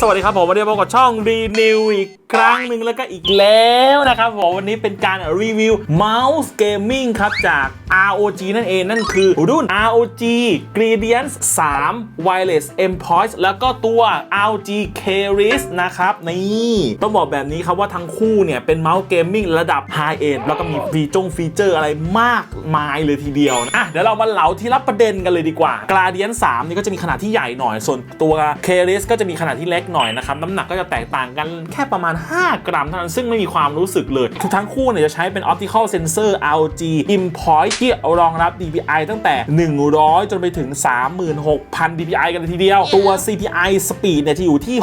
สวัสดีครับผมวันนี้พบกับช่องรีนิวอีกครั้งหนึ่งแล้วก็อีกแล้วนะครับผมวันนี้เป็นการรีวิวเมาส์เกมมิ่งครับจาก ROG นั่นเองนั่นคือรุ่น ROG Gradience 3 Wireless M Point แล้วก็ตัว ROG Keris นะครับนี่ต้องบอกแบบนี้ครับว่าทั้งคู่เนี่ยเป็นเมาส์เกมมิ่งระดับ High End แล้วก็มีฟีจงฟีเจอร์อะไรมากมายเลยทีเดียวนะอะเดี๋ยวเรามาเหลาที่รับประเด็นกันเลยดีกว่า Gradience 3นี่ก็จะมีขนาดที่ใหญ่หน่อยส่วนตัว Keris ก็จะมีขนาดที่เล็กหน่อยนะครับน้ำหนักก็จะแตกต่างกันแค่ประมาณ 5 กรัมเท่านั้นซึ่งไม่มีความรู้สึกเลยทุกทั้งคู่เนี่ยจะใช้เป็น Optical Sensor ROG Import ที่รองรับ DPI ตั้งแต่ 100 จนไปถึง 36,000 DPI กันเลยทีเดียว ตัว CPI Speed เนี่ยจะอยู่ที่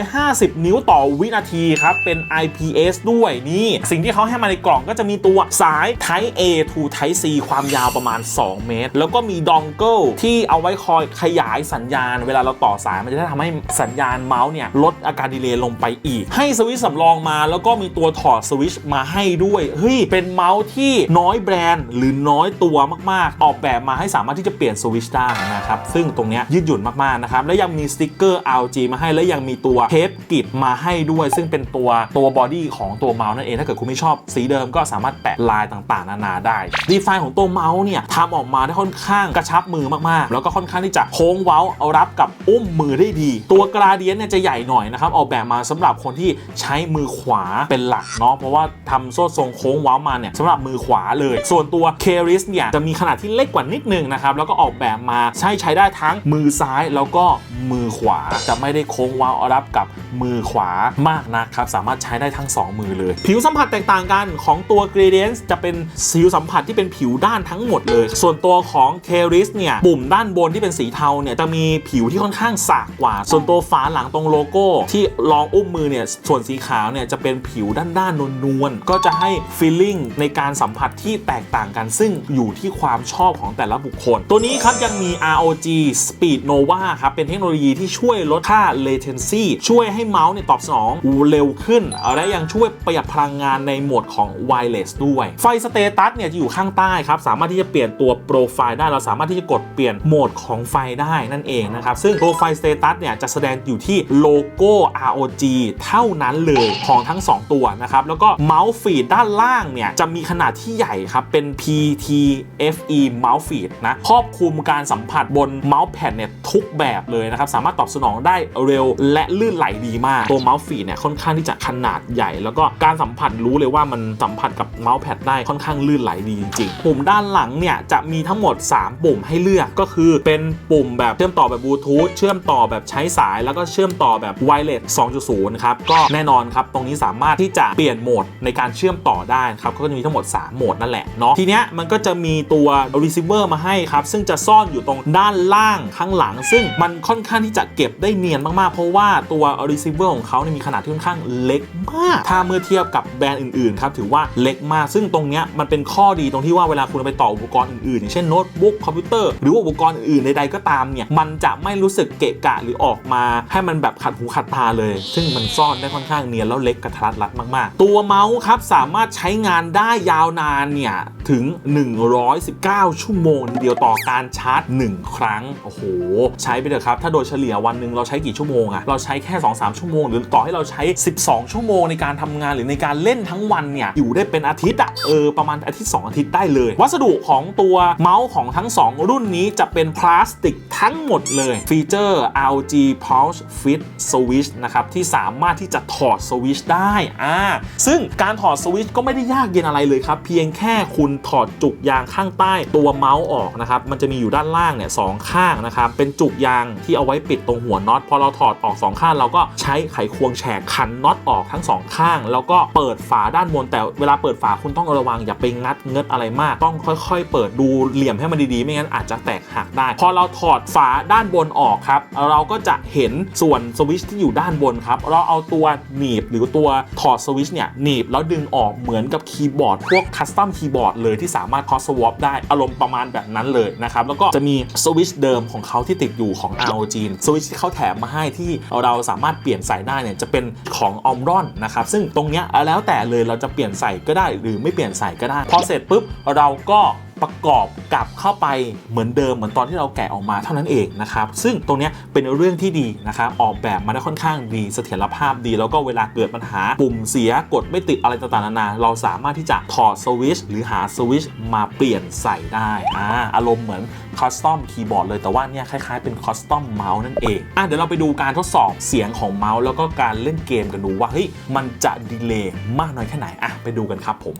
650 นิ้วต่อวินาทีครับ เป็น IPS ด้วยนี่ สิ่งที่เขาให้มาในกล่องก็จะมีตัวสาย Type A to Type C ความยาวประมาณ 2 เมตร แล้วก็มีดองเกิลที่เอาไว้คอยขยายสัญญาณ เวลาเราต่อสายมันจะได้ทำให้สัญญาณมาส์เนี่ยลดอาการดีเลย์ลงไปอีก ให้สวิตช์สำรองมาแล้วก็มีตัวถอดสวิตช์มาให้ด้วยเฮ้ยเป็นเมาส์ที่น้อยแบรนด์ หรือน้อยตัวมากๆ ออกแบบมาให้สามารถที่จะเปลี่ยนสวิตช์ได้นะครับซึ่งตรงนี้ยืดหยุ่นมากๆนะครับและยังมีสติกเกอร์ RG มาให้และยังมีตัวเทปกริดมาให้ด้วย ซึ่งเป็นตัวตัวบอดี้ของตัวเมาส์นั่นเองถ้าเกิดคุณไม่ชอบสีเดิมก็สามารถแปะลายต่างๆ นานาได้ดีไซน์ของตัวเมาส์เนี่ยทำออกมาได้ค่อนข้างกระชับมือมากๆ แล้วก็ค่อนข้างที่จะโค้งเว้าเอารับกับอุ้มมือได้ดี ตัวกราเดียนเนี่ยจะใหญ่หน่อยนะครับออกแบบมาสำหรับคนที่ใช้มือขวาเป็นหลักเนาะเพราะว่าทำโซ่ทรงโค้งว้ามาเนี่ยสำหรับมือขวาเลย ส่วนตัวเคริสเนี่ยจะมีขนาดที่เล็กกว่านิดนึงนะครับแล้วก็ออกแบบมาใช้ใช้ได้ทั้งมือซ้ายแล้วก็มือขวาจะไม่ได้โค้งว้าเอารับกับมือขวามากนะครับสามารถใช้ได้ทั้ง 2 มือเลย ผิวสัมผัสแตกต่างกันของตัว Gradience จะเป็นผิวสัมผัสที่เป็นผิวด้านทั้งหมดเลย ส่วนตัวของ k e r i s เนี่ยปุ่มด้านบนที่เป็นสีเทาเนี่ยจะมีผิวที่ค่อนข้างสากกว่า ส่วนตัวฝาหลังตรงโลโก้ที่รองอุ้มมือเนี่ยส่วนสีขาวเนี่ยจะเป็นผิวด้านด้านนวลๆก็จะให้ feeling ในการสัมผัสที่แตกต่างกัน ซึ่งอยู่ที่ความชอบของแต่ละบุคคล ตัวนี้ครับยังมี ROG Speed Nova ครับเป็นเทคโนโลยีที่ช่วยลดค่า latency ช่วยให้เมาส์เนี่ยตอบสนองเร็วขึ้น และยังช่วยประหยัดพลังงานในโหมดของ wireless ด้วย ไฟสเตตัสเนี่ยจะอยู่ข้างใต้ครับ สามารถที่จะเปลี่ยนตัวโปรไฟล์ได้ เราสามารถที่จะกดเปลี่ยนโหมดของไฟได้นั่นเองนะครับ ซึ่งโปรไฟล์สเตตัสเนี่ยจะแสดงอยู่ที่โลโก้ ROG เท่านั้นเลยของทั้ง 2 ตัวนะครับ แล้วก็เมาส์ฟีดด้านล่างเนี่ยจะมีขนาดที่ใหญ่ครับ เป็น PTFE เมาส์ฟีดนะครอบคลุมการสัมผัสบนเมาส์แพดเนี่ยทุกแบบเลยนะครับ สามารถตอบสนองได้เร็วและลื่นไหลดีมาก ตัวเมาส์ฟีดเนี่ยค่อนข้างที่จะขนาดใหญ่ แล้วก็การสัมผัสรู้เลยว่ามันสัมผัสกับเมาส์แพดได้ค่อนข้างลื่นไหลดีจริงๆปุ่มด้านหลังเนี่ยจะมีทั้งหมด 3 ปุ่มให้เลือกก็คือเป็นปุ่มแบบเชื่อมต่อแบบบลูทูธเชื่อมต่อแบบใช้สายแล้วก็เชื่อมต่อแบบไวเลส2.0 ครับ ก็แน่นอนครับ ตรงนี้สามารถที่จะเปลี่ยนโหมดในการเชื่อมต่อได้ครับ ก็จะมีทั้งหมด 3 โหมดนั่นแหละเนาะ ทีเนี้ยมันก็จะมีตัว receiver มาให้ครับ ซึ่งจะซ่อนอยู่ตรงด้านล่างข้างหลัง ซึ่งมันค่อนข้างที่จะเก็บได้เนียนมากๆ เพราะว่าตัว receiver ของเขาเนี่ยมีขนาดที่ค่อนข้างเล็กมาก ถ้าเมื่อเทียบกับแบรนด์อื่นๆครับ ถือว่าเล็กมาก ซึ่งตรงเนี้ยมันเป็นข้อดีตรงที่ว่าเวลาคุณไปต่ออุปกรณ์อื่นๆอย่างเช่นโน้ตบุ๊กคอมพิวเตอร์หรืออุปกรณ์อื่นๆใดๆก็ตามเนี่ยมันจะไม่รู้สึกเกะกะหรือออกมาให้มันแบบขัดหูขัดตาเลย ซึ่งมันซ่อนได้ค่อนข้างเนียนแล้วเล็กกระทัดรัดมาก ๆ ตัวเมาส์ครับสามารถใช้งานได้ยาวนานเนี่ย ถึง 119 ชั่วโมงเดียวต่อการชาร์จ 1 ครั้ง โอ้โห ใช้ไปเถอะครับ ถ้าโดยเฉลี่ยวันหนึ่งเราใช้กี่ชั่วโมงอะเราใช้แค่ 2-3 ชั่วโมง หรือต่อให้เราใช้ 12 ชั่วโมงในการทำงานหรือในการเล่นทั้งวันเนี่ย อยู่ได้เป็นอาทิตย์อะเออ ประมาณอาทิตย์ 2 อาทิตย์ได้เลย วัสดุของตัวเมาส์ของทั้ง 2 รุ่นนี้จะเป็นพลาสติกทั้งหมดเลย ฟีเจอร์ ROG Pulse Fit Switch นะครับ ที่สามารถที่จะถอดสวิชได้ อ่า ซึ่งการถอดสวิชก็ไม่ได้ยากเย็นอะไรเลยครับ เพียงแค่คุณถอดจุกยางข้างใต้ตัวเมาส์ออกนะครับ มันจะมีอยู่ด้านล่างเนี่ยสองข้างนะครับ เป็นจุกยางที่เอาไว้ปิดตรงหัวน็อต พอเราถอดออกสองข้าง เราก็ใช้ไขควงแฉกขันน็อตออกทั้งสองข้าง แล้วก็เปิดฝาด้านบน แต่เวลาเปิดฝาคุณต้องระวังอย่าไปงัดเงิดอะไรมาก ต้องค่อย ๆ เปิดดูเหลี่ยมให้มันดีๆ ไม่งั้นอาจจะแตกหักได้ พอเราถอดฝาด้านบนออกครับ เราก็จะเห็นส่วนสวิชที่อยู่ด้านบนครับ เราเอาตัวหนีบหรือตัวถอดสวิชเนี่ยหนีบแล้วดึงออกเหมือนกับคีย์บอร์ดพวกคัสตอมคีย์บอร์ดเลยที่สามารถ cross swap ได้อารมณ์ประมาณแบบนั้นเลยนะครับ แล้วก็จะมีสวิตช์เดิมของเขาที่ติดอยู่ของ ROG สวิตช์ที่เขาแถมมาให้ที่เราสามารถเปลี่ยนใส่ได้เนี่ยจะเป็นของอมรอนนะครับ ซึ่งตรงเนี้ยแล้วแต่เลยเราจะเปลี่ยนใส่ก็ได้หรือไม่เปลี่ยนใส่ก็ได้ พอเสร็จปุ๊บเราก็ ประกอบกลับเข้าไปเหมือนเดิมเหมือนตอนที่เราแกะออกมาเท่านั้นเองนะครับซึ่งตรงนี้เป็นเรื่องที่ดีนะครับออกแบบมาได้ค่อนข้างดีเสถียรภาพดี แล้วก็เวลาเกิดปัญหาปุ่มเสียกดไม่ติดอะไรต่างๆนานาเราสามารถที่จะถอดสวิชหรือหาสวิชมาเปลี่ยนใส่ได้อ่าอารมณ์เหมือนคอสตอมคีย์บอร์ดเลยแต่ว่าเนี่ยคล้ายๆเป็นคอสตอมเมาส์นั่นเองอะเดี๋ยวเราไปดูการทดสอบเสียงของเมาส์แล้วก็การเล่นเกมกันดูว่าเฮ้ยมันจะดีเลย์มากน้อยแค่ไหนอะไปดูกันครับผม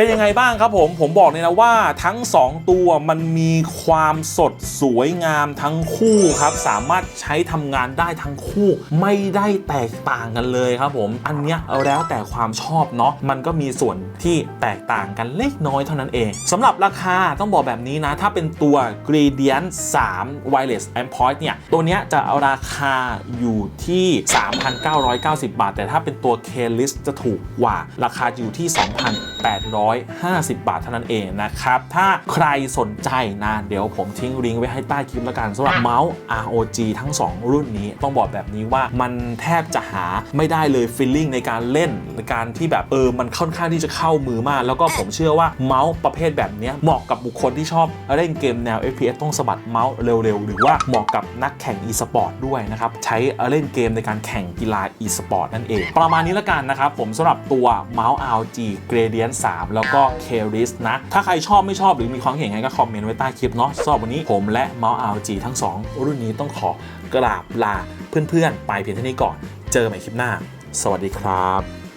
เป็นยังไงบ้างครับผมผมบอกเลยนะว่าทั้ง 2 ตัวมันมีความสดสวยงามทั้งคู่ครับ สามารถใช้ทำงานได้ทั้งคู่ไม่ได้แตกต่างกันเลยครับผม อันเนี้ยแล้วแต่ความชอบเนาะมันก็มีส่วนที่แตกต่างกันเล็กน้อยเท่านั้นเองสำหรับราคาต้องบอกแบบนี้นะ ถ้าเป็นตัว Gradient 3 Wireless Amp Point เนี่ย ตัวเนี้ยจะเอาราคาอยู่ที่ 3,990 บาท แต่ถ้าเป็นตัว K-List จะถูกกว่าราคาอยู่ที่ 850 บาทเท่านั้นเองนะครับ ถ้าใครสนใจนะเดี๋ยวผมทิ้งลิงก์ไว้ให้ใต้คลิปแล้วกันสำหรับเมาส์ ROG ทั้ง 2 รุ่นนี้ต้องบอกแบบนี้ว่ามันแทบจะหาไม่ได้เลยฟีลลิ่งในการเล่นในการที่แบบเออมันค่อนข้างที่จะเข้ามือมาก แล้วก็ผมเชื่อว่าเมาส์ประเภทแบบนี้เหมาะกับบุคคลที่ชอบเล่นเกมแนว FPS ต้องสะบัดเมาส์เร็วๆ หรือว่าเหมาะกับนักแข่ง e-sport ด้วยนะครับ ใช้เล่นเกมในการแข่งกีฬา e-sport นั่นเอง ประมาณนี้ละกันนะครับผมสำหรับตัวเมาส์ ROG Gradient 3แล้วก็เคริสนะ ถ้าใครชอบไม่ชอบหรือมีความเห็นไงก็คอมเมนต์ไว้ใต้คลิปเนาะสำหรับวันนี้ผมและเมาส์ ROG ทั้ง 2 รุ่นนี้ต้องขอกราบลาเพื่อนๆ ไปเพียงเท่านี้ก่อน เจอกันใหม่คลิปหน้า สวัสดีครับ